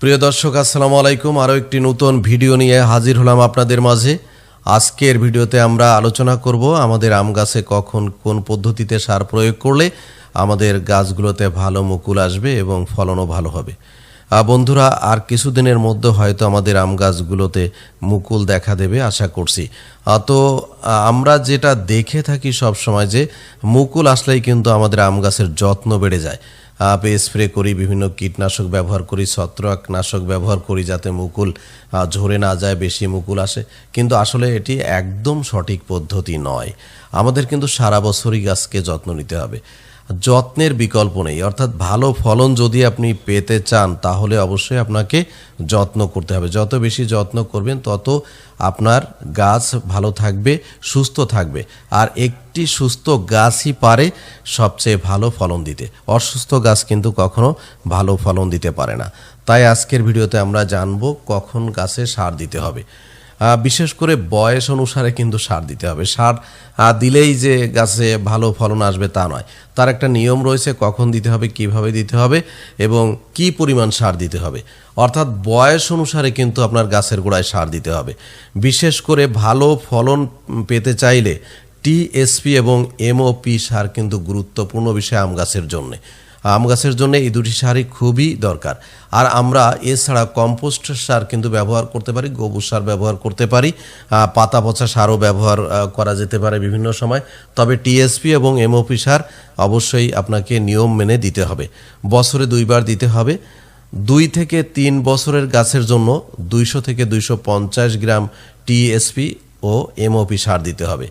প্রিয় দর্শক, আসসালামু আলাইকুম। আরও একটি নতুন ভিডিও নিয়ে হাজির হলাম আপনাদের মাঝে। আজকের ভিডিওতে আমরা আলোচনা করব আমাদের আম গাছে কখন কোন পদ্ধতিতে সার প্রয়োগ করলে আমাদের গাছগুলোতে ভালো মুকুল আসবে এবং ফলনও ভালো হবে। বন্ধুরা, আর কিছুদিনের মধ্যে হয়তো আমাদের আম গাছগুলোতে মুকুল দেখা দেবে, আশা করছি। তো আমরা যেটা দেখে থাকি সব সময় যে মুকুল আসলেই কিন্তু আমাদের আম গাছের যত্ন বেড়ে যায়। স্প্রে করি, বিভিন্ন কীটনাশক ব্যবহার করি, ছত্রাকনাশক ব্যবহার করি যাতে মুকুল ঝরে না যায়, বেশি মুকুল আসে। কিন্তু আসলে এটি একদম সঠিক পদ্ধতি নয়। আমাদের কিন্তু সারা বছরই গাছকে যত্ন নিতে হবে। যত্নের বিকল্প নেই। অর্থাৎ ভালো ফলন যদি আপনি পেতে চান, তাহলে অবশ্যই আপনাকে যত্ন করতে হবে। যত বেশি যত্ন করবেন, তত আপনার গাছ ভালো থাকবে, সুস্থ থাকবে। আর একটি সুস্থ গাছই পারে সবচেয়ে ভালো ফলন দিতে। অসুস্থ গাছ কিন্তু কখনো ভালো ফলন দিতে পারে না। তাই আজকের ভিডিওতে আমরা জানব কখন গাছে সার দিতে হবে। বিশেষ করে বয়স অনুসারে কিন্তু সার দিতে হবে। সার দিলেই যে গাছে ভালো ফলন আসবে তা নয়। তার একটা নিয়ম রয়েছে, কখন দিতে হবে, কীভাবে দিতে হবে এবং কি পরিমাণ সার দিতে হবে। অর্থাৎ বয়স অনুসারে কিন্তু আপনার গাছের গোড়ায় সার দিতে হবে। বিশেষ করে ভালো ফলন পেতে চাইলে টিএসপি এবং এমওপি সার কিন্তু গুরুত্বপূর্ণ বিষয় আম গাছের জন্যে। আম গাছের জন্য এই দুটি সারই খুবই দরকার। আর আমরা এছাড়া কম্পোস্ট সার কিন্তু ব্যবহার করতে পারি, গোবর সার ব্যবহার করতে পারি পাতা পচা সারও ব্যবহার করা যেতে পারে বিভিন্ন সময়। তবে টিএসপি এবং এমওপি সার অবশ্যই আপনাকে নিয়ম মেনে দিতে হবে। বছরে দুইবার দিতে হবে। দুই থেকে তিন বছরের গাছের জন্য দুইশো থেকে দুইশো পঞ্চাশ গ্রাম টিএসপি ও এমওপি সার দিতে হবে।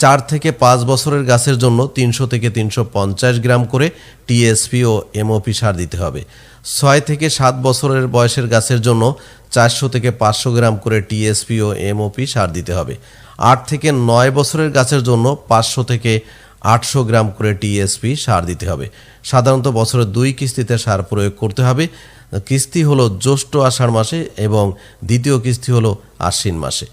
চার থেকে পাঁচ বছরের গাছের জন্য তিনশো থেকে তিনশো পঞ্চাশ গ্রাম করে টিএসপি ও এমওপি সার দিতে হবে। ছয় থেকে সাত বছরের বয়সের গাছের জন্য চারশো থেকে পাঁচশো গ্রাম করে টিএসপি ও এমওপি সার দিতে হবে। আট থেকে নয় বছরের গাছের জন্য পাঁচশো থেকে আটশো গ্রাম করে টিএসপি সার দিতে হবে। সাধারণত বছরের দুই কিস্তিতে সার প্রয়োগ করতে হবে। কিস্তি হলো জ্যৈষ্ঠ আষাঢ় মাসে এবং দ্বিতীয় কিস্তি হলো আশ্বিন মাসে।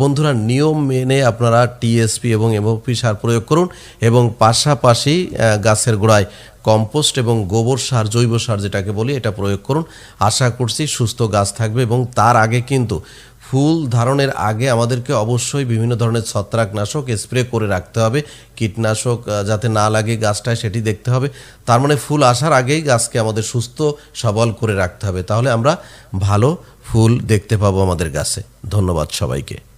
বন্ধুরা, নিয়ম মেনে আপনারা টিএসপি এবং এমওপি সার প্রয়োগ করুন এবং পাশাপাশি গাছের গোড়ায় কম্পোস্ট এবং গোবর সার, জৈব সার যেটাকে বলি, এটা প্রয়োগ করুন। আশা করছি সুস্থ গাছ থাকবে এবং তার আগে কিন্তু ফুল ধারণের আগে আমাদেরকে অবশ্যই বিভিন্ন ধরনের ছত্রাকনাশক স্প্রে করে রাখতে হবে, কীটনাশক যাতে না লাগে গাছটায় সেটি দেখতে হবে। তার মানে ফুল আসার আগেই গাছকে আমাদের সুস্থ সবল করে রাখতে হবে। তাহলে আমরা ভালো ফুল দেখতে পাবো আমাদের গাছে। ধন্যবাদ সবাইকে।